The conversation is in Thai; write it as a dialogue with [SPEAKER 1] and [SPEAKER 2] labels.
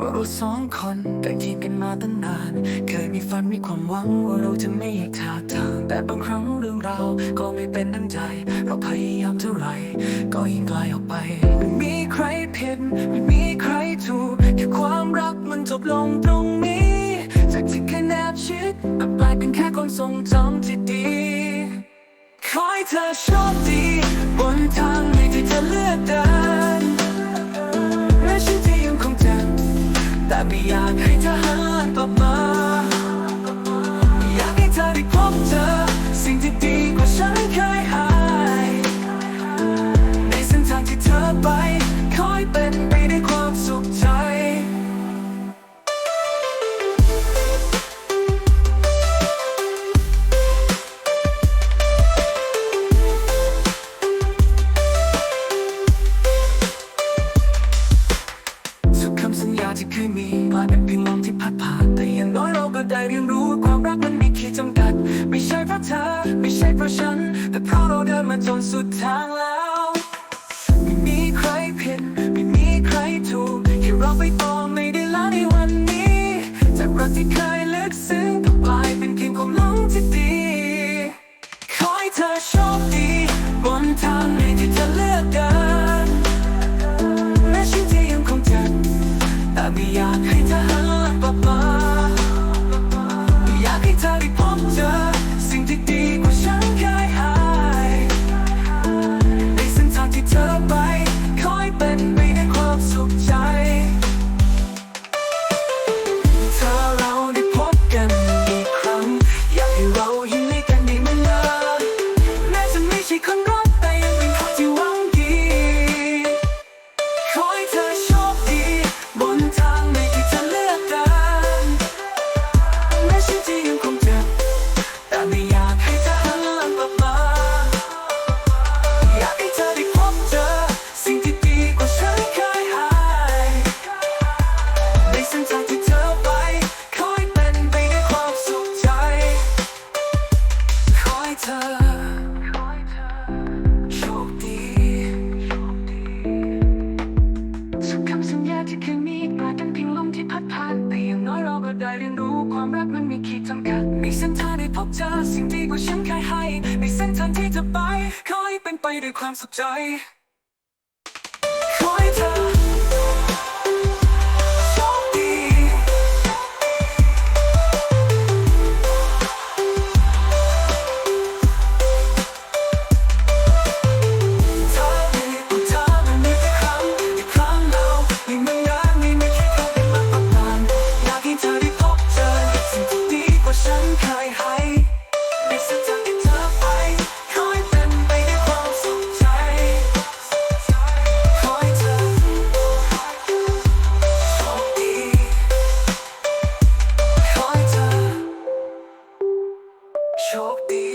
[SPEAKER 1] ว่าเราสองคนแต่งทีมกันมาตั้งนาน เคยมีฝันมีความหวังว่าเราจะไม่แยกทางทาง แต่บางครั้งเรื่องราวก็ไม่เป็นดังใจ เราพยายามเท่าไหร่ก็ยิ่งไกลออกไป ไม่มีใครผิดไม่มีใครถูกแค่ความรักมันจบลงตรงนี้ จากที่เคยแนบชิดกลับกลายเป็นแค่คนทรงจำที่ดี ขอให้เธอโชคดี แต่ไม่อยากให้เธอหันกลับมา ได้เรียนรู้ว่าความรักมันมีขีดจำกัด ไม่ใช่เพราะเธอ ไม่ใช่เพราะฉัน แต่เพราะเราเดินมาจนสุดทางแล้วไม่มีใครผิด ไม่มีใครถูกแค่เราไปต่อไม่ได้แล้วในวันนี้ จากรักที่เคย เธอโชคดีสุขคำสัญญาที่เคยมีกลายเป็นเพียงลมที่พัดผ่าน แต่อย่างน้อยเราก็ได้เรียนรู้ความรักมันมีขีดจำกัดในเส้นทางได้พบเจอสิ่งดีกว่าฉันเคยให้ ในเส้นทางที่จะไป ขอให้เป็นไปด้วยความสุขใจ ขอให้เธอ โชคดี